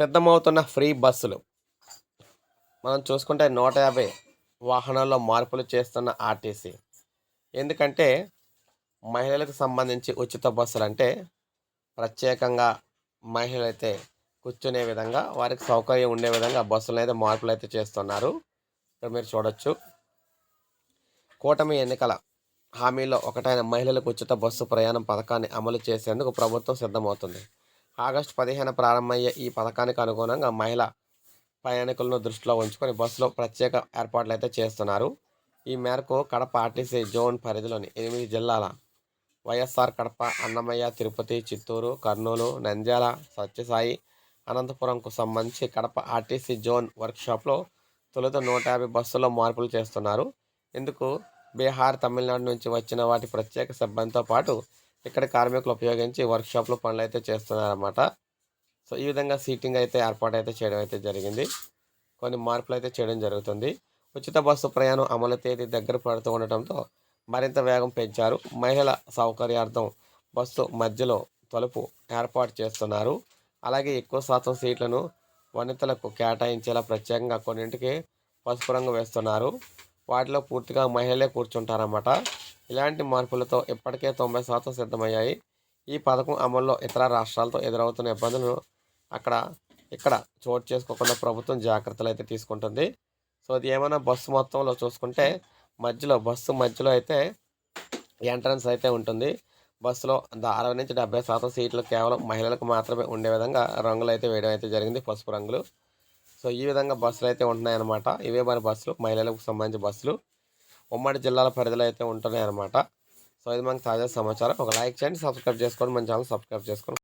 సిద్ధమవుతున్న ఫ్రీ బస్సులు. మనం చూసుకుంటే నూట యాభై వాహనాల్లో మార్పులు చేస్తున్న ఆర్టీసీ. ఎందుకంటే మహిళలకు సంబంధించి ఉచిత బస్సులు అంటే ప్రత్యేకంగా మహిళలు అయితే కూర్చునే విధంగా వారికి సౌకర్యం ఉండే విధంగా బస్సులను అయితే మార్పులు అయితే చేస్తున్నారు. ఇక్కడ మీరు చూడొచ్చు. కూటమి ఎన్నికల హామీలో ఒకటైన మహిళలకు ఉచిత బస్సు ప్రయాణం పథకాన్ని అమలు చేసేందుకు ప్రభుత్వం సిద్ధమవుతుంది. ఆగస్టు పదిహేను ప్రారంభమయ్యే ఈ పథకానికి అనుగుణంగా మహిళ ప్రయాణికులను దృష్టిలో ఉంచుకొని బస్సులో ప్రత్యేక ఏర్పాట్లు అయితే చేస్తున్నారు. ఈ మేరకు కడప ఆర్టీసీ జోన్ పరిధిలోని ఎనిమిది జిల్లాల వైఎస్ఆర్ కడప అన్నమయ్య తిరుపతి చిత్తూరు కర్నూలు నంద్యాల సత్యసాయి అనంతపురంకు సంబంధించి కడప ఆర్టీసీ జోన్ వర్క్షాప్లో తొలుత నూట యాభై బస్సుల్లో మార్పులు చేస్తున్నారు. ఇందుకు బీహార్ తమిళనాడు నుంచి వచ్చిన వాటి ప్రత్యేక సిబ్బందితో పాటు ఇక్కడ కార్మికులు ఉపయోగించి వర్క్షాప్లో పనులు అయితే చేస్తున్నారన్నమాట. సో ఈ విధంగా సీటింగ్ అయితే ఏర్పాటు అయితే చేయడం అయితే జరిగింది. కొన్ని మార్పులు అయితే చేయడం జరుగుతుంది. ఉచిత బస్సు ప్రయాణం అమలు తేదీ దగ్గర పడుతూ ఉండటంతో మరింత వేగం పెంచారు. మహిళల సౌకర్యార్థం బస్సు మధ్యలో తలుపు ఏర్పాటు చేస్తున్నారు. అలాగే ఎక్కువ శాతం సీట్లను వనితలకు కేటాయించేలా ప్రత్యేకంగా కొన్నింటికి పసుపు రంగు వేస్తున్నారు. వాటిలో పూర్తిగా మహిళలే కూర్చుంటారన్నమాట. ఇలాంటి మార్పులతో ఇప్పటికే తొంభై శాతం సిద్ధమయ్యాయి. ఈ పథకం అమల్లో ఇతర రాష్ట్రాలతో ఎదురవుతున్న ఇబ్బందులను అక్కడ ఇక్కడ చోటు చేసుకోకుండా ప్రభుత్వం జాగ్రత్తలు అయితే తీసుకుంటుంది. సో అది ఏమైనా బస్సు మొత్తంలో చూసుకుంటే మధ్యలో బస్సు మధ్యలో అయితే ఎంట్రన్స్ అయితే ఉంటుంది. బస్సులో అరవై నుంచి డెబ్బై శాతం సీట్లు కేవలం మహిళలకు మాత్రమే ఉండే విధంగా రంగులు అయితే వేయడం అయితే జరిగింది పసుపు రంగులు. సో ఈ విధంగా బస్సులు అయితే ఉంటున్నాయన్నమాట. ఇవే మరి బస్సులు మహిళలకు సంబంధించిన బస్సులు. ఉమ్మడి జిల్లాల పరిధిలో అయితే ఉంటున్నాయి అన్నమాట. సో ఇది మనకు తాజా సమాచారం. ఒక లైక్ చేయండి సబ్స్క్రైబ్ చేసుకోండి మన ఛానల్ సబ్స్క్రైబ్ చేసుకోండి.